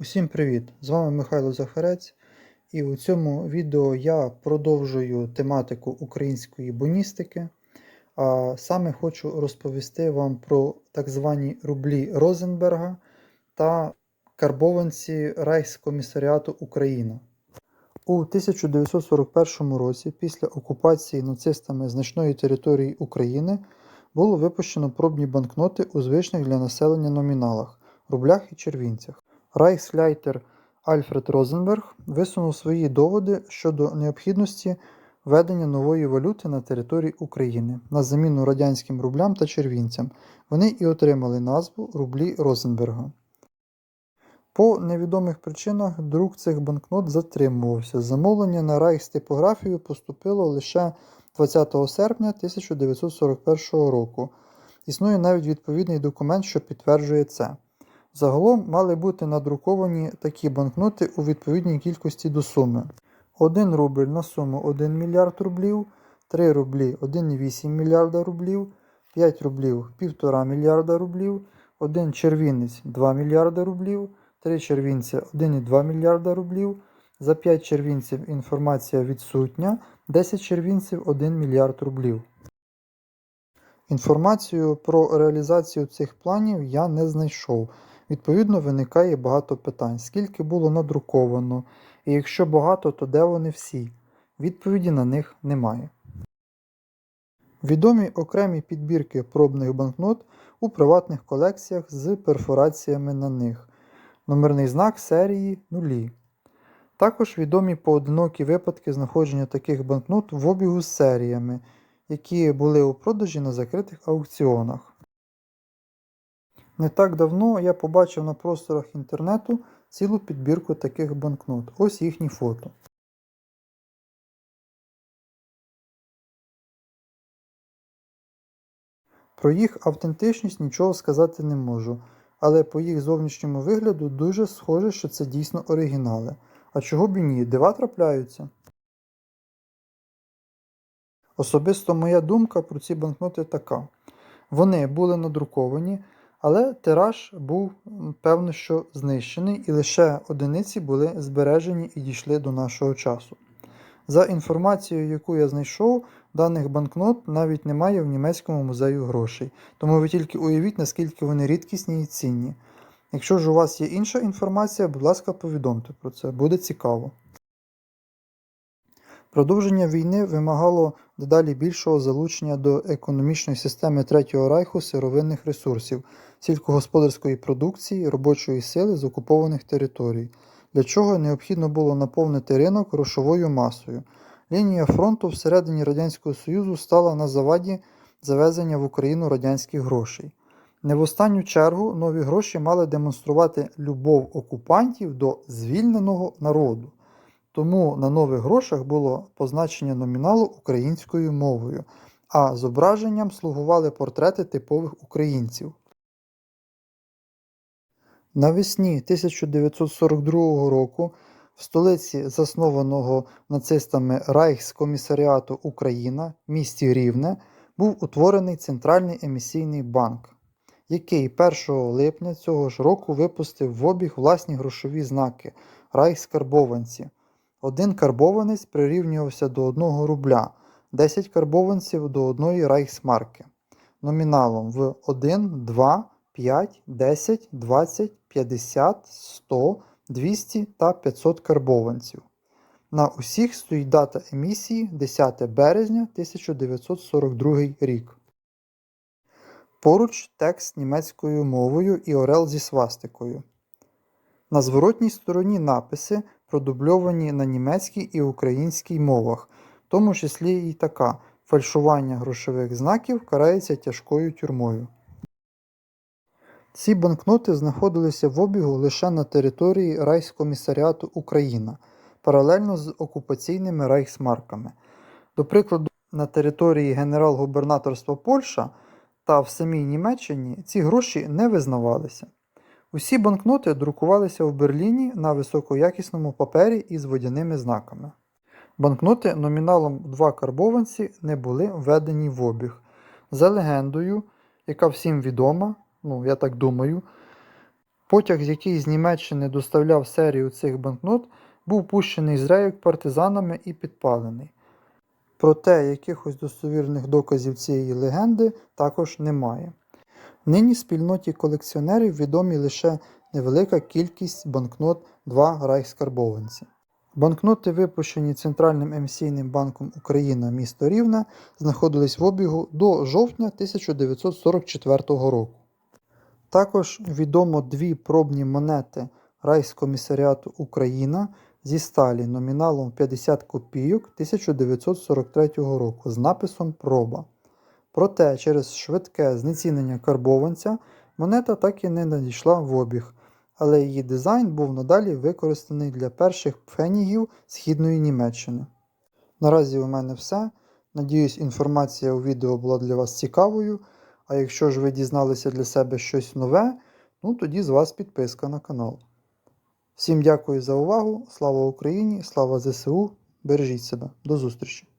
Усім привіт! З вами Михайло Захарець, і у цьому відео я продовжую тематику української боністики. А саме хочу розповісти вам про так звані рублі Розенберга та карбованці Райхскомісаріату Україна. У 1941 році, після окупації нацистами значної території України, було випущено пробні банкноти у звичних для населення номіналах рублях і червінцях. Райхсляйтер Альфред Розенберг висунув свої доводи щодо необхідності введення нової валюти на території України на заміну радянським рублям та червінцям. Вони і отримали назву рублі Розенберга. По невідомих причинах друк цих банкнот затримувався. Замовлення на райхстипографію поступило лише 20 серпня 1941 року. Існує навіть відповідний документ, що підтверджує це. Загалом мали бути надруковані такі банкноти у відповідній кількості до суми. 1 рубль на суму 1 мільярд рублів, 3 рублі 1,8 мільярда рублів, 5 рублів 1,5 мільярда рублів, 1 червінець 2 мільярда рублів, 3 червінця 1,2 мільярда рублів, за 5 червінців інформація відсутня, 10 червінців 1 мільярд рублів. Інформацію про реалізацію цих планів я не знайшов. Відповідно, виникає багато питань, скільки було надруковано, і якщо багато, то де вони всі? Відповіді на них немає. Відомі окремі підбірки пробних банкнот у приватних колекціях з перфораціями на них. Номерний знак серії нулі. Також відомі поодинокі випадки знаходження таких банкнот в обігу з серіями, які були у продажі на закритих аукціонах. Не так давно я побачив на просторах інтернету цілу підбірку таких банкнот. Ось їхні фото. Про їх автентичність нічого сказати не можу, але по їх зовнішньому вигляду дуже схоже, що це дійсно оригінали. А чого б і ні, дива трапляються. Особисто моя думка про ці банкноти така. Вони були надруковані, але тираж був, певно, що знищений, і лише одиниці були збережені і дійшли до нашого часу. За інформацією, яку я знайшов, даних банкнот навіть немає в німецькому музею грошей, тому ви тільки уявіть, наскільки вони рідкісні і цінні. Якщо ж у вас є інша інформація, будь ласка, повідомте про це, буде цікаво. Продовження війни вимагало дедалі більшого залучення до економічної системи Третього Райху сировинних ресурсів, сільськогосподарської продукції, робочої сили з окупованих територій, для чого необхідно було наповнити ринок грошовою масою. Лінія фронту всередині Радянського Союзу стала на заваді завезення в Україну радянських грошей. Не в останню чергу нові гроші мали демонструвати любов окупантів до звільненого народу. Тому на нових грошах було позначення номіналу українською мовою, а зображенням слугували портрети типових українців. Навесні 1942 року в столиці заснованого нацистами Райхскомісаріату Україна, місті Рівне, був утворений Центральний емісійний банк, який 1 липня цього ж року випустив в обіг власні грошові знаки Райхскарбованці. Один карбованець прирівнювався до 1 рубля, 10 карбованців до 1 райхсмарки, номіналом в 1, 2, 5, 10, 20, 50, 100, 200 та 500 карбованців. На усіх стоїть дата емісії 10 березня 1942 рік. Поруч текст німецькою мовою і орел зі свастикою. На зворотній стороні написи продубльовані на німецькій і українській мовах, в тому числі і така фальшування грошових знаків карається тяжкою тюрмою. Ці банкноти знаходилися в обігу лише на території Райскомісаріату Україна, паралельно з окупаційними райхсмарками. До прикладу, на території генерал-губернаторства Польща та в самій Німеччині ці гроші не визнавалися. Усі банкноти друкувалися в Берліні на високоякісному папері із водяними знаками. Банкноти номіналом 2 карбованці не були введені в обіг. За легендою, яка всім відома, ну я так думаю, Потяг, який з Німеччини доставляв серію цих банкнот, був пущений з рейок партизанами і підпалений. Проте якихось достовірних доказів цієї легенди також немає. Нині спільноті колекціонерів відомі лише невелика кількість банкнот 2 райхскарбованці. Банкноти, випущені Центральним емісійним банком Україна місто Рівне, знаходились в обігу до жовтня 1944 року. Також відомо дві пробні монети Райскомісаріату Україна зі сталі номіналом 50 копійок 1943 року з написом Проба. Проте через швидке знецінення карбованця монета так і не надійшла в обіг, але її дизайн був надалі використаний для перших пфенігів Східної Німеччини. Наразі у мене все. Надіюсь, інформація у відео була для вас цікавою. А якщо ж ви дізналися для себе щось нове, ну тоді з вас підписка на канал. Всім дякую за увагу. Слава Україні! Слава ЗСУ! Бережіть себе. До зустрічі!